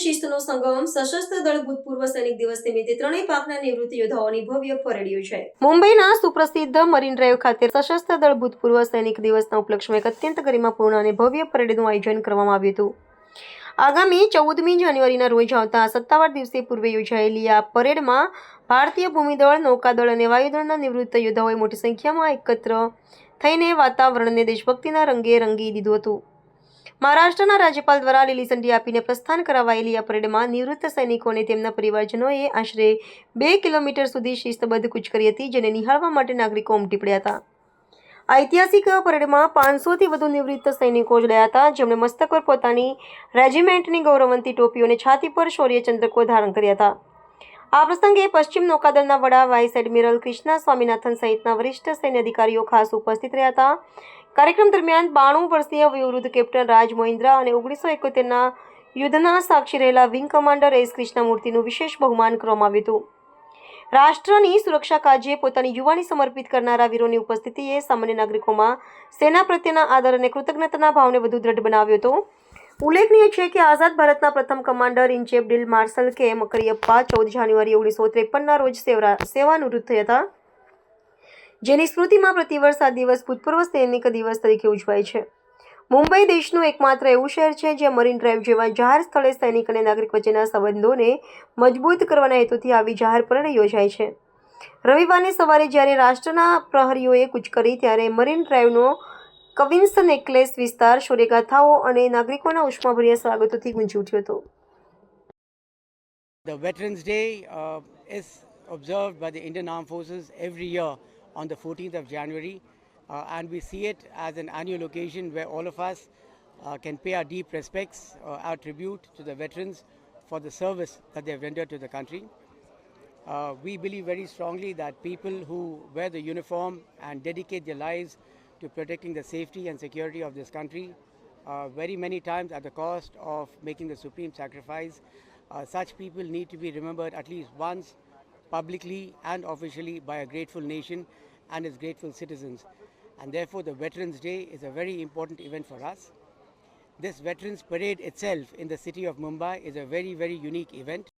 શિસ્તનો સંગમ સશસ્ત્ર દળ ભૂતપૂર્વ સૈનિક દિવસ નિમિત્તે ત્રણેય પાકના નિવૃત્ત યોદ્ધાઓની ભવ્ય પરેડ યોજાઈ મુંબઈના સુપ્રસિદ્ધ મરીન ડ્રાઈવ ખાતે સશસ્ત્ર દળ ભૂતપૂર્વ સૈનિક દિવસના ઉપલક્ષમાં એક અત્યંત ગરિમાપૂર્ણ અને ભવ્ય પરેડનું આયોજન કરવામાં આવ્યું હતું. આગામી ચૌદમી જાન્યુઆરીના રોજ આવતા સત્તાવાર દિવસે પૂર્વે યોજાયેલી આ પરેડમાં ભારતીય ભૂમિદળ, નૌકાદળ અને વાયુદળના નિવૃત્ત યોદ્ધાઓએ મોટી સંખ્યામાં એકત્ર થઈને વાતાવરણને દેશભક્તિના રંગે રંગી દીધું હતું. મહારાષ્ટ્રના રાજ્યપાલ દ્વારા લીલી ઝંડી આપીને પ્રસ્થાન કરાવાયેલી આ પરેડમાં નિવૃત્ત સૈનિકોને તેમના પરિવારજનોએ આશરે બે કિલોમીટર સુધી શિસ્તબદ્ધ કૂચ કરી હતી, જેને નિહાળવા માટે નાગરિકો ઉમટી પડ્યા હતા. ઐતિહાસિક પરેડમાં પાંચસોથી વધુ નિવૃત્ત સૈનિકો જોડાયા હતા. જેમણે મસ્તક પર પોતાની રેજિમેન્ટની ગૌરવંતી ટોપીઓ અને છાતી પર શૌર્ય ચંદ્રકો ધારણ કર્યા હતા. આ પ્રસંગે પશ્ચિમ નૌકાદળના વડા વાઇસ એડમિરલ કૃષ્ણા સ્વામિનાથન સહિતના વરિષ્ઠ સૈન્ય અધિકારીઓ ખાસ ઉપસ્થિત રહ્યા હતા. કાર્યક્રમ દરમિયાન બાણું વર્ષીય વયોવૃદ્ધ કેપ્ટન રાજ મોહિન્દ્રા અને ઓગણીસો એકોતેરના યુદ્ધના સાક્ષી રહેલા વિંગ કમાન્ડર એસ કૃષ્ણમૂર્તિનું વિશેષ બહુમાન કરવામાં આવ્યું હતું. રાષ્ટ્રની સુરક્ષા કાજે પોતાની યુવાની સમર્પિત કરનારા વીરોની ઉપસ્થિતિએ સામાન્ય નાગરિકોમાં સેના પ્રત્યેના આદર અને કૃતજ્ઞતાના ભાવને વધુ દ્રઢ બનાવ્યો હતો. ઉલ્લેખનીય છે કે આઝાદ ભારતના પ્રથમ કમાન્ડર ઇન ચીફ ડીલ માર્શલ કે મકરિયપ્પા ચૌદ જાન્યુઆરી ઓગણીસો ત્રેપનના રોજ સેવા સેવાનિવૃત્ત થયા હતા. જેની સ્મૃતિમાં પ્રતિવર્ષ આ દિવસ ભૂતપૂર્વ સૈનિક દિવસ તરીકે ઉજવાય છે. મુંબઈ દેશનું એકમાત્ર એવું શહેર છે જ્યાં મરીન ડ્રાઈવ જેવા જાહેર સ્થળે સૈનિક અને નાગરિક વચ્ચેના સંબંધોને મજબૂત કરવાના હેતુથી આવી જાહેર પરેડ યોજાય છે. રવિવારની સવારે જ્યારે રાષ્ટ્રના પ્રહરીઓએ કૂચ કરી ત્યારે મરીન ડ્રાઈવનો કવિન્સ નેકલેસ વિસ્તાર શૌર્યગાથાઓ અને નાગરિકોના ઉષ્માભર્યા સ્વાગતોથી ગુંજી ઉઠ્યો હતો. The Veterans Day uh, is observed by the Indian Armed Forces every on the 14th of January, uh, and we see it as an annual occasion where all of us uh, can pay our deep respects, uh, our tribute to the veterans for the service that they have rendered to the country. Uh, we believe very strongly that people who wear the uniform and dedicate their lives to protecting the safety and security of this country, uh, very many times at the cost of making the supreme sacrifice, uh, such people need to be remembered at least once publicly and officially by a grateful nation and its grateful citizens. And therefore, the Veterans Day is a very important event for us. This Veterans Parade itself in the city of Mumbai is a very, very unique event.